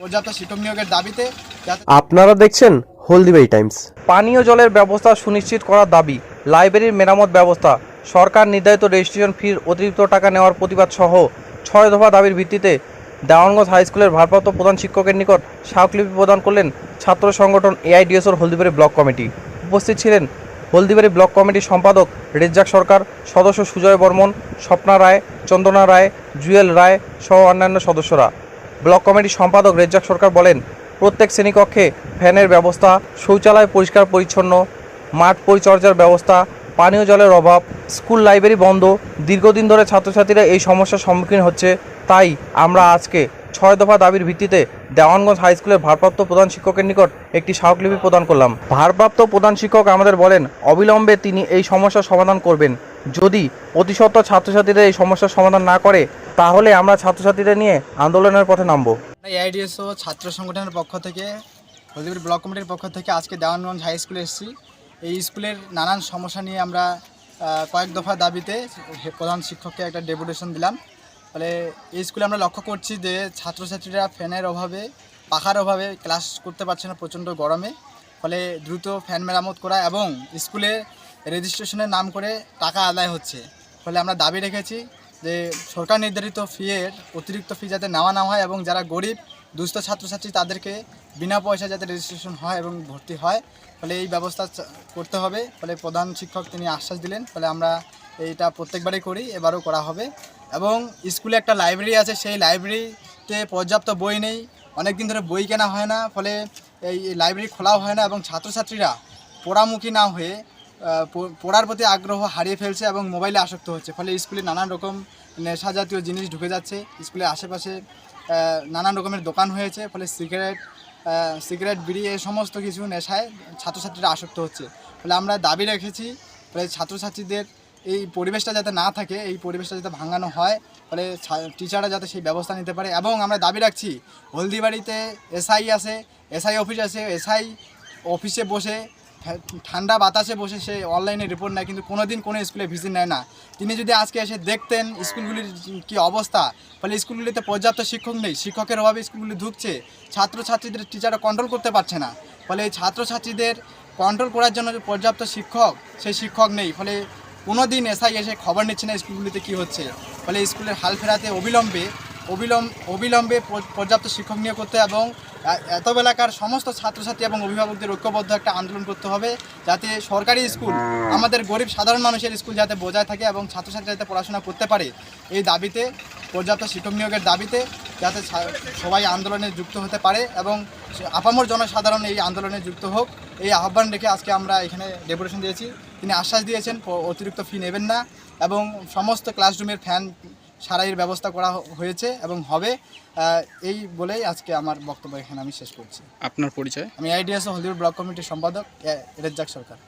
পর্যাপ্ত শিক্ষক নিয়োগের দাবিতে আপনারা দেখছেন হলদিবাই টাইমস। পানীয় জলের ব্যবস্থা সুনিশ্চিত করার দাবি লাইব্রেরির মেরামত ব্যবস্থা সরকার নির্ধারিত রেজিস্ট্রেশন ফির অতিরিক্ত টাকা নেওয়ার প্রতিবাদ সহ ছয় দফা দাবির ভিত্তিতে দেওয়ানগঞ্জ হাই স্কুলের ভারপ্রাপ্ত প্রধান শিক্ষকের নিকট স্মারকলিপি প্রদান করলেন ছাত্র সংগঠন এআইডিএসওর হলদিবাড়ি ব্লক কমিটি। উপস্থিত ছিলেন হলদিবাড়ি ব্লক কমিটির সম্পাদক রেজ্জাক সরকার সদস্য সুজয় বর্মন স্বপ্না রায় চন্দনা রায় জুয়েল রায় সহ অন্যান্য সদস্যরা। ব্লক কমিটির সম্পাদক রেজ্জাক সরকার বলেন, প্রত্যেক শ্রেণীকক্ষে ফ্যানের ব্যবস্থা, শৌচালয় পরিষ্কার পরিচ্ছন্ন, মাঠ পরিচর্যার ব্যবস্থা, পানীয় জলের অভাব, স্কুল লাইব্রেরি বন্ধ, দীর্ঘদিন ধরে ছাত্রছাত্রীরা এই সমস্যার সম্মুখীন হচ্ছে। তাই আমরা আজকে ছয় দফা দাবির ভিত্তিতে দেওয়ানগঞ্জ হাই স্কুলের ভারপ্রাপ্ত প্রধান শিক্ষকের নিকট একটি স্মারকলিপি প্রদান করলাম। ভারপ্রাপ্ত প্রধান শিক্ষক আমাদের বলেন, অবিলম্বে তিনি এই সমস্যার সমাধান করবেন। যদি অতিসত্ত্ব ছাত্রছাত্রীরা এই সমস্যার সমাধান না করে, তাহলে আমরা ছাত্রছাত্রীদের নিয়ে আন্দোলনের পথে নামবো। এআইডিএসও ছাত্র সংগঠনের পক্ষ থেকে হলদিবাড়ি ব্লক কমিটির পক্ষ থেকে আজকে দেওয়ানগঞ্জ হাই স্কুলে এসেছি। এই স্কুলের নানান সমস্যা নিয়ে আমরা কয়েক দফা দাবিতে প্রধান শিক্ষককে একটা ডেপুটেশন দিলাম। ফলে এই স্কুলে আমরা লক্ষ্য করছি যে ছাত্রছাত্রীরা ফ্যানের অভাবে, পাখার অভাবে ক্লাস করতে পারছে না প্রচণ্ড গরমে। ফলে দ্রুত ফ্যান মেরামত করা এবং স্কুলে রেজিস্ট্রেশনের নাম করে টাকা আদায় হচ্ছে। ফলে আমরা দাবি রেখেছি যে সরকার নির্ধারিত ফিয়ের অতিরিক্ত ফি যাতে নেওয়া না হয় এবং যারা গরিব, দুস্থ ছাত্রছাত্রী তাদেরকে বিনা পয়সা যাতে রেজিস্ট্রেশন হয় এবং ভর্তি হয়, ফলে এই ব্যবস্থা করতে হবে। ফলে প্রধান শিক্ষক তিনি আশ্বাস দিলেন, ফলে আমরা এইটা প্রত্যেকবারই করি, এবারও করা হবে। এবং স্কুলে একটা লাইব্রেরি আছে, সেই লাইব্রেরিতে পর্যাপ্ত বই নেই। অনেক দিন ধরে বই কেনা হয় না, ফলে এই লাইব্রেরি খোলাও হয় না এবং ছাত্রছাত্রীরা পড়ামুখী না হয়ে পড়ার প্রতি আগ্রহ হারিয়ে ফেলছে এবং মোবাইলে আসক্ত হচ্ছে, ফলে স্কুলে নানান রকম নেশা জাতীয় জিনিস ঢুকে যাচ্ছে। স্কুলের আশেপাশে নানান রকমের দোকান হয়েছে, ফলে সিগারেট সিগারেট বিড়ি এই সমস্ত কিছু নেশায় ছাত্রছাত্রীরা আসক্ত হচ্ছে। ফলে আমরা দাবি রেখেছি, ফলে ছাত্রছাত্রীদের এই পরিবেশটা যাতে না থাকে, এই পরিবেশটা যাতে ভাঙানো হয়, ফলে টিচাররা যাতে সেই ব্যবস্থা নিতে পারে। এবং আমরা দাবি রাখছি, হলদিবাড়িতে এসআই আছে, এসআই অফিস আছে, এসআই অফিসে বসে ঠান্ডা বাতাসে বসে সে অনলাইনে রিপোর্ট নেয়, কিন্তু কোনো দিন কোনো স্কুলে ভিজিট নেয় না। তিনি যদি আজকে এসে দেখতেন স্কুলগুলির কি অবস্থা, ফলে স্কুলগুলিতে পর্যাপ্ত শিক্ষক নেই, শিক্ষকের অভাবে স্কুলগুলি ঢুকছে ছাত্রছাত্রীদের টিচাররা কন্ট্রোল করতে পারছে না। ফলে এই ছাত্রছাত্রীদের কন্ট্রোল করার জন্য যে পর্যাপ্ত শিক্ষক, সেই শিক্ষক নেই। ফলে কোনো দিন এসআই এসে খবর নিচ্ছে না স্কুলগুলিতে কী হচ্ছে। ফলে স্কুলের হাল ফেরাতে অবিলম্বে, অবিলম্ব, অবিলম্বে পর্যাপ্ত শিক্ষক নিয়োগ করতে এবং এত এলাকার সমস্ত ছাত্রছাত্রী এবং অভিভাবকদের ঐক্যবদ্ধ একটা আন্দোলন করতে হবে যাতে সরকারি স্কুল, আমাদের গরিব সাধারণ মানুষের স্কুল যাতে বজায় থাকে এবং ছাত্রছাত্রী যাতে পড়াশোনা করতে পারে। এই দাবিতে, পর্যাপ্ত শিক্ষক নিয়োগের দাবিতে যাতে সবাই আন্দোলনে যুক্ত হতে পারে এবং আপামর জনসাধারণ এই আন্দোলনে যুক্ত হোক। এই আহ্বান রেখে আজকে আমরা এখানে ডেপুটেশন দিয়েছি। তিনি আশ্বাস দিয়েছেন অতিরিক্ত ফি নেবেন না এবং সমস্ত ক্লাসরুমের ফ্যান সারাইয়ের ব্যবস্থা করা হয়েছে এবং হবে। এই বলেই আজকে আমার বক্তব্য এখানে আমি শেষ করছি। আপনার পরিচয়? আমি আইডিএস হলিউড ব্লক কমিটির সম্পাদক রেজ্জাক সরকার।